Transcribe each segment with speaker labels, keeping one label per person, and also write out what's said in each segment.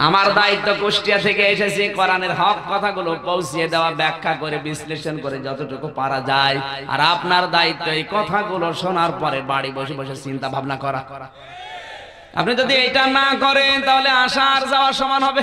Speaker 1: আমার দায়িত্ব কুষ্টিয়া থেকে এসেছি, কোরআনের হক কথাগুলো পৌঁছিয়ে দেওয়া, ব্যাখ্যা করে, বিশ্লেষণ করে যতটুকু পারা যায়। আর আপনার দায়িত্ব এই কথাগুলো শোনার পরে বাড়ি বসে বসে চিন্তা ভাবনা করা। আপনি যদি এটা না করেন, তাহলে আসা আর যাওয়ার সমান হবে।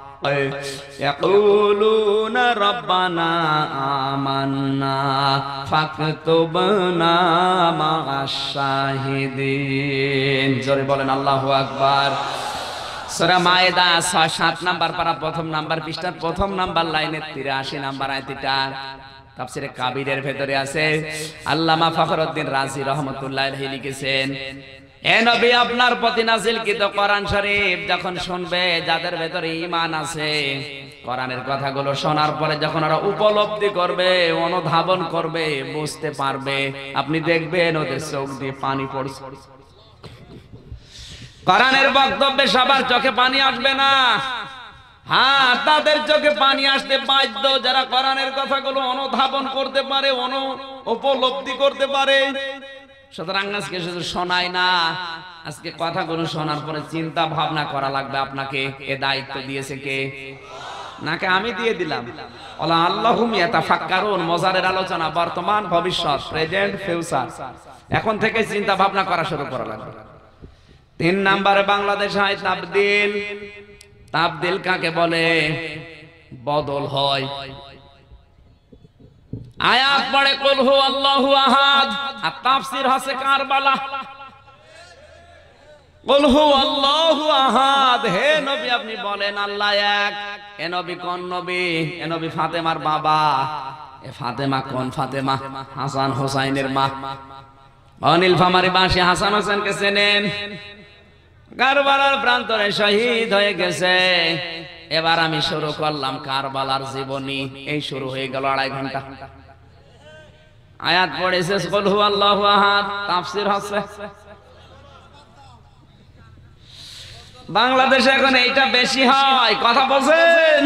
Speaker 1: يقولون ربنا آمنا فاكتبنا مع الشاهدين জোরে বলেন আল্লাহু আকবার সূরা মায়েদা 7 নাম্বার পারা প্রথম নাম্বার পৃষ্ঠার প্রথম নাম্বার লাইনের 83 নাম্বার আয়াতটা তাফসিরে কাবিরের ভেতরে আছে আল্লামা ফখরউদ্দিন রাজি রহমাতুল্লাহ আলাইহি লিখেছেন আপনার প্রতি নাজিলকৃত কোরআন শরীফ, যখন শুনবে যাদের ভেতরে আছে। কোরআনের কথাগুলো শোনার পরে যখন ওরা উপলব্ধি করবে, অনুধাবন করবে, বুঝতে পারবে, আপনি দেখবেন ওদের চোখ দিয়ে পানি পড়ছে। কোরআনের বক্তব্যে সবার চোখে পানি আসবে না। হ্যাঁ তাদের চোখে পানি আসতে বাধ্য যারা কোরআনের কথাগুলো অনুধাবন করতে পারে, অনু, উপলব্ধি করতে পারে। সুতরাং আজকে শুধু শোনায় না, আজকে কথাগুলো শোনার পরে চিন্তা ভাবনা করা লাগবে আপনাকে। এ দায়িত্ব দিয়েছে কে? নাকে আমি দিয়ে দিলাম। ওলা মজারের আলোচনা, বর্তমান, ভবিষ্যৎ, প্রেজেন্ট, ফিউচার। এখন থেকে চিন্তা ভাবনা করা শুরু করা লাগবে। তিন নম্বরে বাংলাদেশ হয় তাবদিল। তাবদিল কাকে বলে? বদল হয়। আয়াত পড়ে, কুল হু আল্লাহু আহাদ। আর তাফসীর হচ্ছে কারবালা। কুল হু আল্লাহু আহাদ। হে নবী, আপনি বলেন, আল্লাহ এক। এ নবী কোন নবী? এ নবী ফাতেমার বাবা। এ ফাতেমা কোন ফাতেমা? হাসান হোসাইনের মা। অনিল ফামারি বাসি হাসান হোসেনকে চেনেন। কারবালার প্রান্তরে শহীদ হয়ে গেছে। এবার আমি শুরু করলাম কারবালার জীবনী। এই শুরু হয়ে গেল আড়াই ঘণ্টা। আয়াত পড়েছে কলহু আল্লাহ আহাদ, তাফসির হচ্ছে। বাংলাদেশে এখন এইটা বেশি হয়, কথা বলছেন?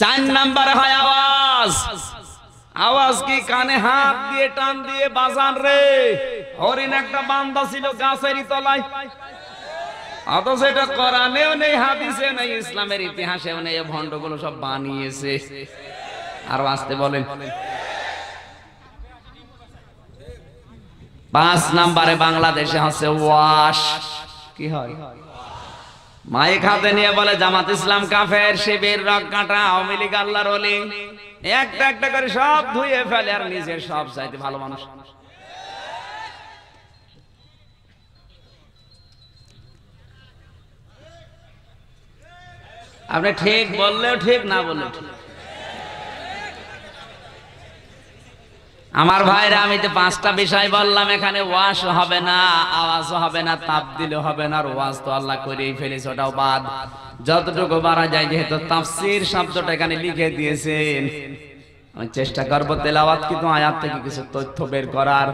Speaker 1: চার নাম্বারে হয় আওয়াজ। আওয়াজ কি কানে হাত দিয়ে টান দিয়ে বাজান রে? হরিণ একটা বান্দা ছিল গাছেরই তলায়। অথচ এটা কোরআনেও নেই হাদিসে নেই, ইসলামের ইতিহাসেও নেই ভণ্ডগুলো সব বানিয়েছে। আর আসতে বলেন। পাঁচ নাম্বারে বাংলাদেশে হচ্ছে ওয়াশ। কি হয়? মাইক হাতে নিয়ে বলে, জামাত ইসলাম কাফের শিবির রক কাটা আওয়ামী লীগ, আল্লাহর একটা একটা করে সব ধুয়ে ফেলে আর নিজের সব চাইতে ভালো মানুষ। আপনি ঠিক বললেও ঠিক, না বললেও ঠিক। আমার ভাইরা, আমি তো পাঁচটা বিষয় বললাম, এখানে ওয়াশ হবে না, আওয়াজ হবে না তাপ দিলে হবে না ওয়াজ তো আল্লাহ করেই ফেলেছে, ওটাও বাদ। যতটুকু বাড়া যায়, যেহেতু তাফসির শব্দটা এখানে লিখে দিয়েছেন। আমি চেষ্টা করব তেলাওয়াত, কিন্তু আয়াত থেকে কিছু তথ্য বের করার।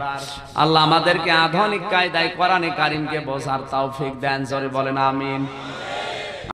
Speaker 1: আল্লাহ আমাদেরকে আধুনিক কায়দায় কোরআনে কারিমকে বোঝার তৌফিক দেন, জোরে বলেন, আমিন।